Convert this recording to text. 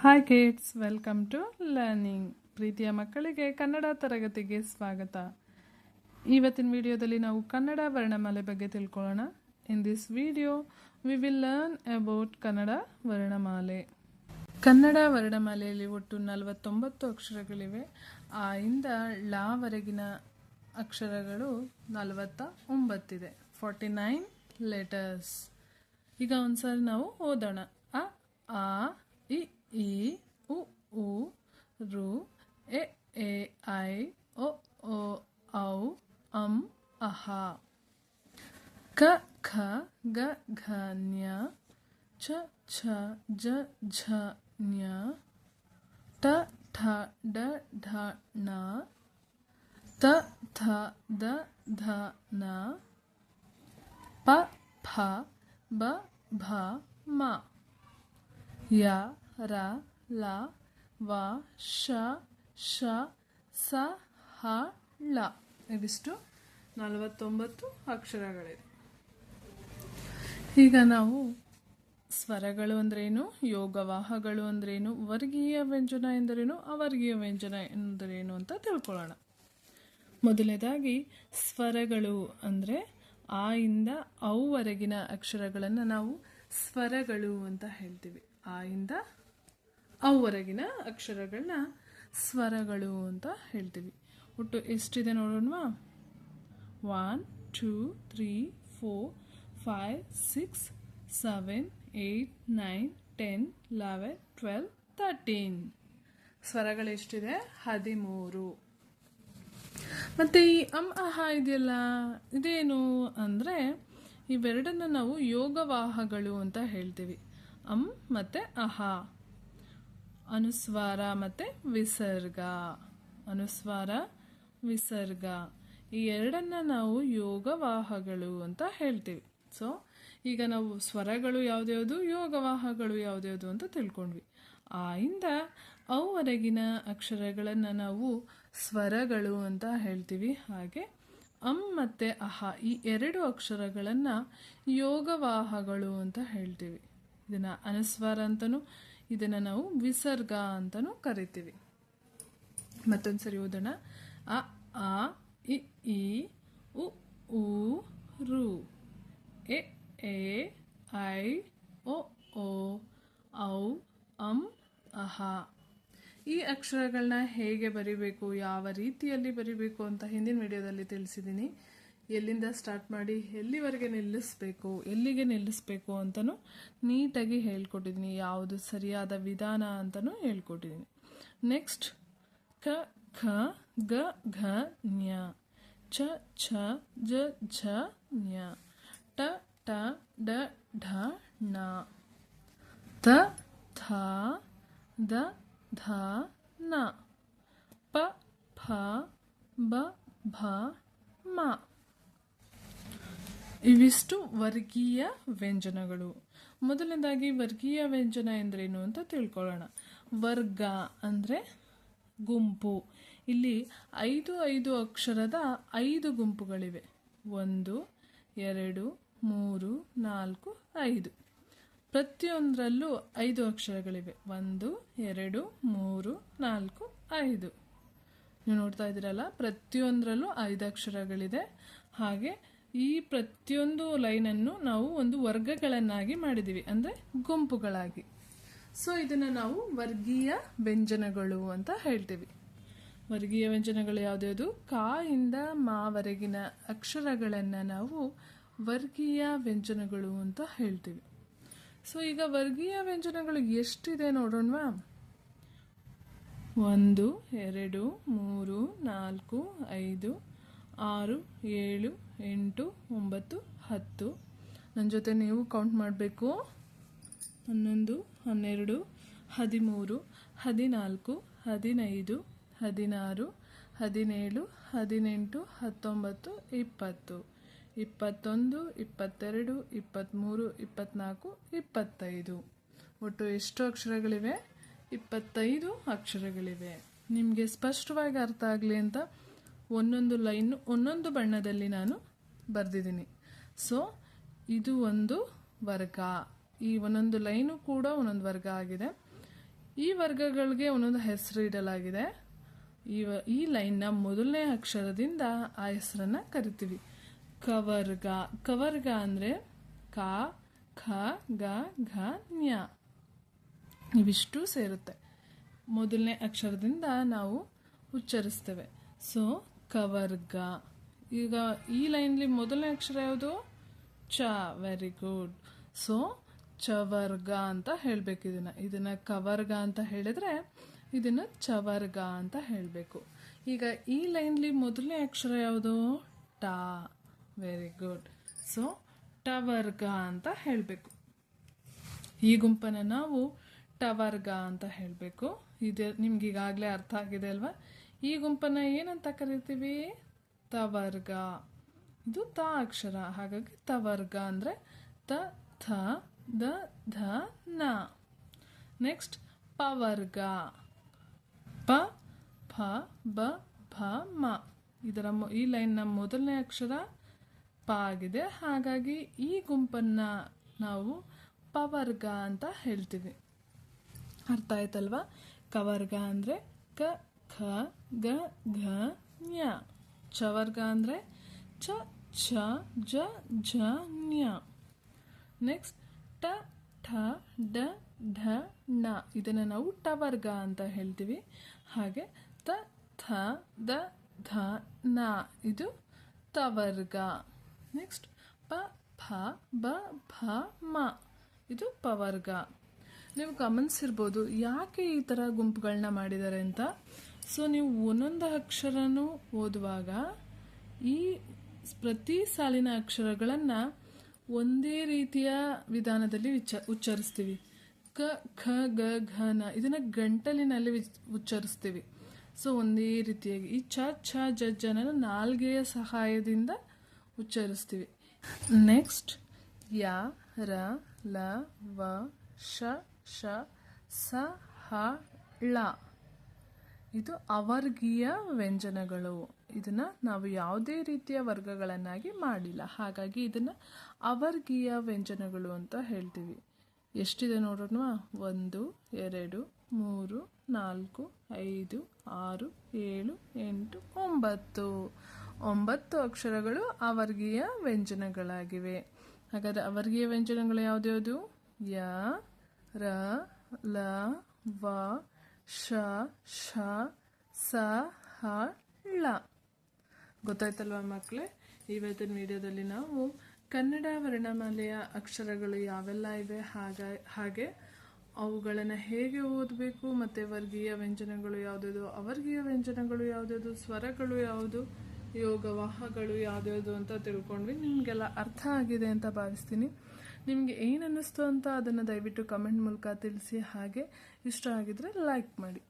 Hi kids welcome to learning ಪ್ರೀತಿಯ ಮಕ್ಕಳಿಗೆ ಕನ್ನಡ ತರಗತಿಗೆ ಸ್ವಾಗತ. ಇವತ್ತಿನ ವಿಡಿಯೋದಲ್ಲಿ ನಾವು ಕನ್ನಡ ವರ್ಣಮಾಲೆ ಬಗ್ಗೆ ತಿಳ್ಕೊಳ್ಳೋಣ. In this video we will learn about Kannada ವರ್ಣಮಾಲೆ. Kannada ವರ್ಣಮಾಲೆಯಲ್ಲಿ ಒಟ್ಟು ನಲವತ್ತೊಂಬತ್ತು ಅಕ್ಷರಗಳಿವೆ. ಆ ಇಂದ ಲಾವರೆಗಿನ ಅಕ್ಷರಗಳು ನಲವತ್ತ ಒಂಬತ್ತಿದೆ ಫಾರ್ಟಿ ನೈನ್ ಲೆಟರ್ಸ್ ಈಗ ಒಂದ್ಸರಿ ನಾವು ಓದೋಣ. ಅ, ಆ ಇ ಈ ಉ ಉ ರು ಎ ಎ ಐ ಒ ಓ ಔ ಅಂ ಅಹ ಕ ಖ ಗ ಘ ನ್ಯ ಛ ಛ ಜ ಝ ನ್ಯ ಟ ಠ ಡ ಢ ಣ ತ ಥ ದ ಧ ನ ಪ ಫ ಬ ಭ ಮ ಯ ರ ಲ ವ ಶ ಶ ಸ ಹ ಳ ಇವಿಷ್ಟು ನಲವತ್ತೊಂಬತ್ತು ಅಕ್ಷರಗಳಿದೆ. ಈಗ ನಾವು ಸ್ವರಗಳು ಅಂದ್ರೇನು, ಯೋಗವಾಹಗಳು ಅಂದ್ರೇನು, ವರ್ಗೀಯ ವ್ಯಂಜನ ಎಂದರೇನು, ಅವರ್ಗೀಯ ವ್ಯಂಜನ ಎಂದರೇನು ಅಂತ ತಿಳ್ಕೊಳ್ಳೋಣ. ಮೊದಲನೇದಾಗಿ ಸ್ವರಗಳು ಅಂದರೆ ಆ ಇಂದ ಅವರೆಗಿನ ಅಕ್ಷರಗಳನ್ನು ನಾವು ಸ್ವರಗಳು ಅಂತ ಹೇಳ್ತೀವಿ. ಆ ಇಂದ ಅವರೆಗಿನ ಅಕ್ಷರಗಳನ್ನ ಸ್ವರಗಳು ಅಂತ ಹೇಳ್ತೀವಿ. ಒಟ್ಟು ಎಷ್ಟಿದೆ ನೋಡೋಣವಾ? One two three four five six seven eight nine ten eleven twelve thirteen ಸ್ವರಗಳು ಎಷ್ಟಿದೆ? ಹದಿಮೂರು. ಮತ್ತು ಈ ಅಂ ಅಹ ಇದೆಯಲ್ಲ ಇದೇನು ಅಂದರೆ ಇವೆರಡನ್ನು ನಾವು ಯೋಗವಾಹಗಳು ಅಂತ ಹೇಳ್ತೀವಿ. ಅಂ ಮತ್ತು ಅಹ. ಅನುಸ್ವಾರ ಮತ್ತು ವಿಸರ್ಗ. ಅನುಸ್ವಾರ ವಿಸರ್ಗ. ಈ ಎರಡನ್ನ ನಾವು ಯೋಗವಾಹಗಳು ಅಂತ ಹೇಳ್ತೀವಿ. ಸೊ ಈಗ ನಾವು ಸ್ವರಗಳು ಯಾವ್ದ್ಯಾವುದು, ಯೋಗವಾಹಗಳು ಯಾವ್ದ್ಯಾವುದು ಅಂತ ತಿಳ್ಕೊಂಡ್ವಿ. ಆ ಇಂದ ಅವರೆಗಿನ ಅಕ್ಷರಗಳನ್ನು ನಾವು ಸ್ವರಗಳು ಅಂತ ಹೇಳ್ತೀವಿ. ಹಾಗೆ ಅಂ ಮತ್ತು ಅಹ ಈ ಎರಡು ಅಕ್ಷರಗಳನ್ನು ಯೋಗವಾಹಗಳು ಅಂತ ಹೇಳ್ತೀವಿ. ಇದನ್ನು ಅನುಸ್ವಾರ ಅಂತಲೂ ಇದನ್ನು ನಾವು ವಿಸರ್ಗ ಅಂತಲೂ ಕರಿತೀವಿ. ಮತ್ತೊಂದು ಸರಿ ಓದೋಣ. ಅ, ಆ ಇ ಇ, ಉ ಊ ರು. ಎ ಎ, ಐ, ಒ ಓ ಔ, ಅಂ, ಅಹ. ಈ ಅಕ್ಷರಗಳನ್ನ ಹೇಗೆ ಬರಿಬೇಕು, ಯಾವ ರೀತಿಯಲ್ಲಿ ಬರಿಬೇಕು ಅಂತ ಹಿಂದಿನ ವಿಡಿಯೋದಲ್ಲಿ ತಿಳಿಸಿದ್ದೀನಿ. ಎಲ್ಲಿಂದ ಸ್ಟಾರ್ಟ್ ಮಾಡಿ ಎಲ್ಲಿವರೆಗೆ ನಿಲ್ಲಿಸಬೇಕು, ಎಲ್ಲಿಗೆ ನಿಲ್ಲಿಸಬೇಕು ಅಂತಲೂ ನೀಟಾಗಿ ಹೇಳ್ಕೊಟ್ಟಿದ್ದೀನಿ. ಯಾವುದು ಸರಿಯಾದ ವಿಧಾನ ಅಂತಲೂ ಹೇಳ್ಕೊಟ್ಟಿದ್ದೀನಿ. ನೆಕ್ಸ್ಟ್, ಕ, ಖ, ಗ, ಘ, ನ್ಯ. ಛ ಛ, ಜ, ಝ, ಞ. ಟ ಟ ಡ ಢ, ಣ. ತ, ಥ, ದ, ಧ, ನ. ಪ ಫ ಬ, ಭ, ಮ. ಇವಿಷ್ಟು ವರ್ಗೀಯ ವ್ಯಂಜನಗಳು. ಮೊದಲನೇದಾಗಿ ವರ್ಗೀಯ ವ್ಯಂಜನ ಎಂದರೇನು ಅಂತ ತಿಳ್ಕೊಳ್ಳೋಣ. ವರ್ಗ ಅಂದರೆ ಗುಂಪು. ಇಲ್ಲಿ ಐದು ಐದು ಅಕ್ಷರದ ಐದು ಗುಂಪುಗಳಿವೆ. ಒಂದು, ಎರಡು, ಮೂರು, ನಾಲ್ಕು, ಐದು. ಪ್ರತಿಯೊಂದರಲ್ಲೂ ಐದು ಅಕ್ಷರಗಳಿವೆ. ಒಂದು, ಎರಡು, ಮೂರು, ನಾಲ್ಕು, ಐದು. ನೀವು ನೋಡ್ತಾ ಇದ್ದೀರಲ್ಲ, ಪ್ರತಿಯೊಂದರಲ್ಲೂ ಐದು ಅಕ್ಷರಗಳಿದೆ. ಹಾಗೆ ಈ ಪ್ರತಿಯೊಂದು ಲೈನನ್ನು ನಾವು ಒಂದು ವರ್ಗಗಳನ್ನಾಗಿ ಮಾಡಿದ್ದೀವಿ, ಅಂದರೆ ಗುಂಪುಗಳಾಗಿ. ಸೊ ಇದನ್ನು ನಾವು ವರ್ಗೀಯ ವ್ಯಂಜನಗಳು ಅಂತ ಹೇಳ್ತೀವಿ. ವರ್ಗೀಯ ವ್ಯಂಜನಗಳು ಯಾವುದ್ಯಾವುದು? ಕಾ ಇಂದ ಮಾವರೆಗಿನ ಅಕ್ಷರಗಳನ್ನು ನಾವು ವರ್ಗೀಯ ವ್ಯಂಜನಗಳು ಅಂತ ಹೇಳ್ತೀವಿ. ಸೊ ಈಗ ವರ್ಗೀಯ ವ್ಯಂಜನಗಳು ಎಷ್ಟಿದೆ ನೋಡೋಣವಾ? ಒಂದು, ಎರಡು, ಮೂರು, ನಾಲ್ಕು, ಐದು, ಆರು, ಏಳು, ಎಂಟು, ಒಂಬತ್ತು, ಹತ್ತು. ನನ್ನ ಜೊತೆ ನೀವು ಕೌಂಟ್ ಮಾಡಬೇಕು. ಹನ್ನೊಂದು, ಹನ್ನೆರಡು, ಹದಿಮೂರು, ಹದಿನಾಲ್ಕು, ಹದಿನೈದು ಹದಿನಾರು, ಹದಿನೇಳು, ಹದಿನೆಂಟು, ಹತ್ತೊಂಬತ್ತು, ಇಪ್ಪತ್ತು, ಇಪ್ಪತ್ತೊಂದು, ಇಪ್ಪತ್ತೆರಡು ಇಪ್ಪತ್ತ್ಮೂರು ಇಪ್ಪತ್ತ್ನಾಲ್ಕು ಇಪ್ಪತ್ತೈದು. ಒಟ್ಟು ಎಷ್ಟು ಅಕ್ಷರಗಳಿವೆ? ಇಪ್ಪತ್ತೈದು ಅಕ್ಷರಗಳಿವೆ. ನಿಮಗೆ ಸ್ಪಷ್ಟವಾಗಿ ಅರ್ಥ ಆಗಲಿ ಅಂತ ಒಂದೊಂದು ಲೈನ್, ಒಂದೊಂದು ಬಣ್ಣದಲ್ಲಿ ನಾನು ಬರೆದಿದ್ದೀನಿ. ಸೊ ಇದು ಒಂದು ವರ್ಗ. ಈ ಒಂದೊಂದು ಲೈನು ಕೂಡ ಒಂದೊಂದು ವರ್ಗ ಆಗಿದೆ. ಈ ವರ್ಗಗಳಿಗೆ ಒಂದೊಂದು ಹೆಸರು ಇಡಲಾಗಿದೆ. ಈ ವ- ಈ ಲೈನ್ನ ಮೊದಲನೇ ಅಕ್ಷರದಿಂದ ಆ ಹೆಸರನ್ನ ಕರಿತೀವಿ. ಕವರ್ಗ. ಕವರ್ಗ ಅಂದ್ರೆ ಕ, ಖ, ಗ, ಘ, ನ್ಯ. ಇವಿಷ್ಟು ಸೇರುತ್ತೆ. ಮೊದಲನೇ ಅಕ್ಷರದಿಂದ ನಾವು ಉಚ್ಚರಿಸ್ತೇವೆ. ಸೊ ಕವರ್ಗ. ಈಗ ಈ ಲೈನ್ಲಿ ಮೊದಲನೇ ಅಕ್ಷರ ಯಾವುದು? ಚ. ವೆರಿ ಗುಡ್ ಸೊ ಚವರ್ಗ ಅಂತ ಹೇಳ್ಬೇಕು ಇದನ್ನ ಇದನ್ನ ಕವರ್ಗ ಅಂತ ಹೇಳಿದ್ರೆ ಇದನ್ನ ಚವರ್ಗ ಅಂತ ಹೇಳಬೇಕು. ಈಗ ಈ ಲೈನ್ಲಿ ಮೊದಲನೇ ಅಕ್ಷರ ಯಾವುದು? ಟಾ. ವೆರಿ ಗುಡ್ ಸೊ ಟವರ್ಗ ಅಂತ ಹೇಳಬೇಕು. ಈ ಗುಂಪನ್ನ ನಾವು ಟವರ್ಗ ಅಂತ ಹೇಳಬೇಕು. ಇದು ನಿಮ್ಗೆ ಈಗಾಗಲೇ ಅರ್ಥ ಆಗಿದೆ ಅಲ್ವಾ? ಈ ಗುಂಪನ್ನ ಏನಂತ ಕರಿತೀವಿ? ತವರ್ಗ. ಇದು ತ ಅಕ್ಷರ. ಹಾಗಾಗಿ ತವರ್ಗ ಅಂದ್ರೆ ತ, ಥ, ದ, ಧ, ನ. ನೆಕ್ಸ್ಟ್ ಪವರ್ಗ. ಪ ಫ ಬ, ಭ, ಮ. ಇದರ ಈ ಲೈನ್ನ ಮೊದಲನೇ ಅಕ್ಷರ ಪ ಆಗಿದೆ. ಹಾಗಾಗಿ ಈ ಗುಂಪನ್ನ ನಾವು ಪವರ್ಗ ಅಂತ ಹೇಳ್ತೀವಿ. ಅರ್ಥ ಆಯ್ತಲ್ವಾ? ಕವರ್ಗ ಅಂದ್ರೆ ಕ, ಖ, ಗ, ಘ, ಞ. ಚವರ್ಗ ಅಂದ್ರೆ ಚ ಛ ಜ ಝ ಞ. ನೆಕ್ಸ್ಟ್ ಟ, ಠ, ಡ ಢ, ನ, ಇದನ್ನು ನಾವು ಟವರ್ಗ ಅಂತ ಹೇಳ್ತೀವಿ. ಹಾಗೆ ತ, ಥ, ದ, ಧ, ನ, ಇದು ತವರ್ಗ ನೆಕ್ಸ್ಟ್ ಪ ಫ ಬ, ಭ, ಮ, ಇದು ಪವರ್ಗ ನೀವು ಗಮನಿಸಿರ್ಬೋದು ಯಾಕೆ ಈ ಥರ ಗುಂಪುಗಳನ್ನ ಮಾಡಿದ್ದಾರೆ ಅಂತ? ಸೊ ನೀವು ಒಂದೊಂದು ಅಕ್ಷರನೂ ಓದುವಾಗ ಈ ಪ್ರತಿ ಸಾಲಿನ ಅಕ್ಷರಗಳನ್ನು ಒಂದೇ ರೀತಿಯ ವಿಧಾನದಲ್ಲಿ ವಿಚ, ಉಚ್ಚರಿಸ್ತೀವಿ. ಕ ಖ ಗ, ಘ, ನ ಇದನ್ನ ಗಂಟಲಿನಲ್ಲಿ ಉಚ್ಚರಿಸ್ತೀವಿ. ಸೊ, ಒಂದೇ ರೀತಿಯಾಗಿ ಈ ಚ, ಛ, ಜ ಜನ ನಾಲ್ಗೆಯ ಸಹಾಯದಿಂದ ಉಚ್ಚರಿಸ್ತೀವಿ. ನೆಕ್ಸ್ಟ್, ಯ, ರ, ಲ, ವ, ಶ ಶ, ಸ, ಹ, ಳ. ಇದು ಅವರ್ಗೀಯ ವ್ಯಂಜನಗಳು. ಇದನ್ನ ನಾವು ಯಾವುದೇ ರೀತಿಯ ವರ್ಗಗಳನ್ನಾಗಿ ಮಾಡಿಲ್ಲ. ಹಾಗಾಗಿ ಇದನ್ನ ಅವರ್ಗೀಯ ವ್ಯಂಜನಗಳು ಅಂತ ಹೇಳ್ತೀವಿ. ಎಷ್ಟಿದೆ ನೋಡೋಣ ಒಂದು, ಎರಡು, ಮೂರು, ನಾಲ್ಕು, ಐದು, ಆರು, ಏಳು, ಎಂಟು, ಒಂಬತ್ತು. ಒಂಬತ್ತು ಅಕ್ಷರಗಳು ಅವರ್ಗೀಯ ವ್ಯಂಜನಗಳಾಗಿವೆ. ಹಾಗಾದರೆ ಅವರ್ಗೀಯ ವ್ಯಂಜನಗಳು ಯಾವುದ್ಯಾವುದು? ಯ, ರ, ಲ, ವ, ಶ ಶ ಸ, ಹ, ಳ. ಗೊತ್ತಾಯ್ತಲ್ವಾ ಮಕ್ಕಳೇ ಇವತ್ತಿನ ವಿಡಿಯೋದಲ್ಲಿ ನಾವು ಕನ್ನಡ ವರ್ಣಮಾಲೆಯ ಅಕ್ಷರಗಳು ಯಾವೆಲ್ಲ ಇವೆ? ಹಾಗ, ಹಾಗೆ ಅವುಗಳನ್ನು ಹೇಗೆ ಓದಬೇಕು? ಮತ್ತು ವರ್ಗೀಯ ವ್ಯಂಜನಗಳು ಯಾವುದ್ಯಾವುದು? ಅವರ್ಗೀಯ ವ್ಯಂಜನಗಳು ಯಾವುದ್ಯಾವುದು? ಸ್ವರಗಳು ಯಾವುದು? ಯೋಗವಾಹಗಳು ಯಾವ್ದು ಅಂತ ತಿಳ್ಕೊಂಡ್ವಿ. ನಿಮಗೆಲ್ಲ ಅರ್ಥ ಆಗಿದೆ ಅಂತ ಭಾವಿಸ್ತೀನಿ. ನಿಮಗೆ ಏನು ಅನ್ನಿಸ್ತು ಅಂತ ಅದನ್ನು ದಯವಿಟ್ಟು ಕಮೆಂಟ್ ಮೂಲಕ ತಿಳಿಸಿ. ಹಾಗೆ ಇಷ್ಟ ಆಗಿದ್ರೆ ಲೈಕ್ ಮಾಡಿ.